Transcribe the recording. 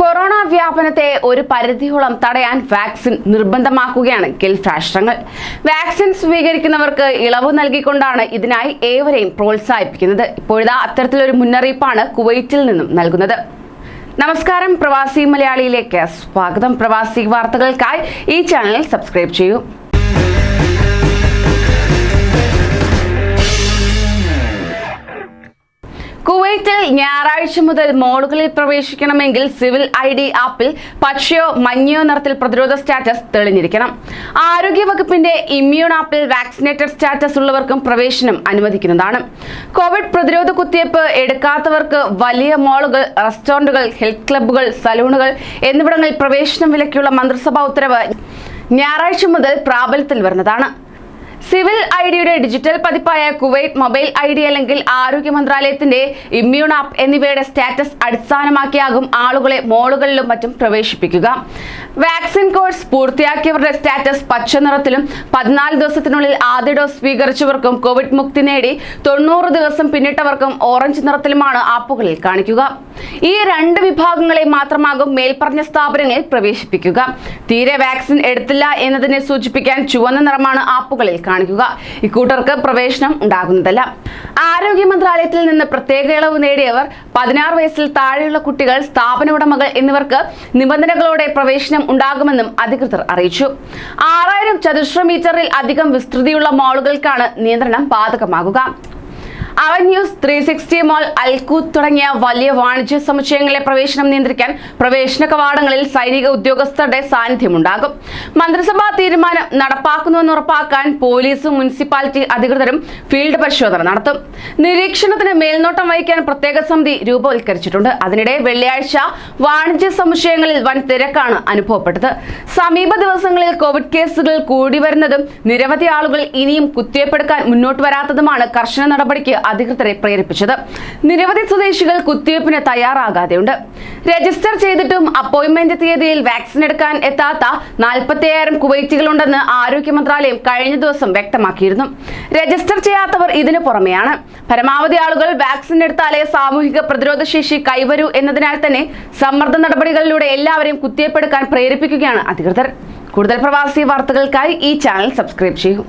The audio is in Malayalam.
കൊറോണ വ്യാപനത്തെ ഒരു പരിധിയോളം തടയാൻ വാക്സിൻ നിർബന്ധമാക്കുകയാണ്. ഗൾഫ് രാഷ്ട്രങ്ങൾ വാക്സിൻ സ്വീകരിക്കുന്നവർക്ക് ഇളവ് നൽകിക്കൊണ്ടാണ് ഇതിനായി ഏവരെയും പ്രോത്സാഹിപ്പിക്കുന്നത്. ഇപ്പോഴത്തെ അത്തരത്തിലൊരു മുന്നറിയിപ്പാണ് കുവൈറ്റിൽ നിന്നും നൽകുന്നത്. നമസ്കാരം പ്രവാസി മലയാളിയിലേക്ക്. സ്വാഗതം പ്രവാസി വാർത്തകൾക്കായി ഈ ചാനൽ സബ്സ്ക്രൈബ് ചെയ്യൂ. കുവൈറ്റിൽ ഞായറാഴ്ച മുതൽ മോളുകളിൽ പ്രവേശിക്കണമെങ്കിൽ സിവിൽ ഐ ഡി ആപ്പിൽ പച്ചയോ മഞ്ഞയോ നിറത്തിൽ പ്രതിരോധ സ്റ്റാറ്റസ് തെളിഞ്ഞിരിക്കണം. ആരോഗ്യവകുപ്പിന്റെ ഇമ്മ്യൂൺ ആപ്പിൽ വാക്സിനേറ്റഡ് സ്റ്റാറ്റസ് ഉള്ളവർക്കും പ്രവേശനം അനുവദിക്കുന്നതാണ്. കോവിഡ് പ്രതിരോധ കുത്തിവയ്പ് എടുക്കാത്തവർക്ക് വലിയ മോളുകൾ റെസ്റ്റോറന്റുകൾ ഹെൽത്ത് ക്ലബ്ബുകൾ സലൂണുകൾ എന്നിവിടങ്ങളിൽ പ്രവേശനം വിലക്കുള്ള മന്ത്രിസഭാ ഉത്തരവ് ഞായറാഴ്ച മുതൽ പ്രാബല്യത്തിൽ വരുന്നതാണ്. സിവിൽ ഐ ഡിയുടെ ഡിജിറ്റൽ പതിപ്പായ കുവൈറ്റ് മൊബൈൽ ഐ ഡി അല്ലെങ്കിൽ ആരോഗ്യ മന്ത്രാലയത്തിന്റെ ഇമ്മ്യൂൺ ആപ്പ് എന്നിവയുടെ സ്റ്റാറ്റസ് അടിസ്ഥാനമാക്കിയാകും ആളുകളെ മോളുകളിലും മറ്റും പ്രവേശിപ്പിക്കുക. വാക്സിൻ കോഴ്സ് പൂർത്തിയാക്കിയവരുടെ സ്റ്റാറ്റസ് പച്ച നിറത്തിലും പതിനാല് ദിവസത്തിനുള്ളിൽ ആദ്യ ഡോസ് സ്വീകരിച്ചവർക്കും കോവിഡ് മുക്തി നേടി തൊണ്ണൂറ് ദിവസം പിന്നിട്ടവർക്കും ഓറഞ്ച് നിറത്തിലുമാണ് ആപ്പുകളിൽ കാണിക്കുക. ഈ രണ്ട് വിഭാഗങ്ങളെ മാത്രമാകും മേൽപ്പറഞ്ഞ സ്ഥാപനങ്ങളിൽ പ്രവേശിപ്പിക്കുക. തീരെ വാക്സിൻ എടുത്തില്ല എന്നതിനെ സൂചിപ്പിക്കാൻ ചുവന്ന നിറമാണ് ആപ്പുകളിൽ കാണിക്കുക. ഇക്കൂട്ടർക്ക് പ്രവേശനം ഉണ്ടാകുന്നതല്ല. ആരോഗ്യ മന്ത്രാലയത്തിൽ നിന്ന് പ്രത്യേക ഇളവ് നേടിയവർ പതിനാറ് വയസ്സിൽ താഴെയുള്ള കുട്ടികൾ സ്ഥാപന ഉടമകൾ എന്നിവർക്ക് നിബന്ധനകളോടെ പ്രവേശനം ഉണ്ടാകുമെന്നും അധികൃതർ അറിയിച്ചു. ആറായിരം ചതുശ്ര മീറ്ററിൽ അധികം വിസ്തൃതിയുള്ള മാളുകൾക്കാണ് നിയന്ത്രണം ബാധകമാകുക. Avenues three sixty mall അൽക്കൂത്ത് തുടങ്ങിയ വലിയ വാണിജ്യ സമുച്ചയങ്ങളിലെ പ്രവേശനം നിയന്ത്രിക്കാൻ പ്രവേശന കവാടങ്ങളിൽ സൈനിക ഉദ്യോഗസ്ഥരുടെ സാന്നിധ്യമുണ്ടാകും. മന്ത്രിസഭാ തീരുമാനം നടപ്പാക്കുന്നുവെന്ന് ഉറപ്പാക്കാൻ പോലീസും മുനിസിപ്പാലിറ്റി അധികൃതരും ഫീൽഡ് പരിശോധന നടത്തും. നിരീക്ഷണത്തിന് മേൽനോട്ടം വഹിക്കാൻ പ്രത്യേക സമിതി രൂപവത്കരിച്ചിട്ടുണ്ട് അതിനിടെ വെള്ളിയാഴ്ച വാണിജ്യ സമുച്ചയങ്ങളിൽ വൻ തിരക്കാണ് അനുഭവപ്പെട്ടത്. സമീപ ദിവസങ്ങളിൽ കോവിഡ് കേസുകൾ കൂടി വരുന്നതും നിരവധി ആളുകൾ ഇനിയും കുത്തിവയ്പ്പെടുക്കാൻ മുന്നോട്ട് വരാത്തതുമാണ് കർശന നടപടിക്ക് അധികൃതരെ പ്രേരിപ്പിച്ചത്. നിരവധി സ്വദേശികൾ കുത്തിവയ്പ്പിന് തയ്യാറാകാതെയുണ്ട്. രജിസ്റ്റർ ചെയ്തിട്ടും അപ്പോയിന്റ്മെന്റ് തീയതിയിൽ വാക്സിൻ എടുക്കാൻ എത്താത്ത നാൽപ്പത്തിയായിരം കുവൈറ്റികളുണ്ടെന്ന് ആരോഗ്യ മന്ത്രാലയം കഴിഞ്ഞ ദിവസം വ്യക്തമാക്കിയിരുന്നു. രജിസ്റ്റർ ചെയ്യാത്തവർ ഇതിനു പുറമെയാണ്. പരമാവധി ആളുകൾ വാക്സിൻ എടുത്താലേ സാമൂഹിക പ്രതിരോധ ശേഷി കൈവരൂ എന്നതിനാൽ തന്നെ സമ്മർദ്ദ നടപടികളിലൂടെ എല്ലാവരെയും കുത്തിവയ്പ്പെടുക്കാൻ പ്രേരിപ്പിക്കുകയാണ് അധികൃതർ. കൂടുതൽ പ്രവാസി വാർത്തകൾക്കായി ഈ ചാനൽ സബ്സ്ക്രൈബ് ചെയ്യൂ.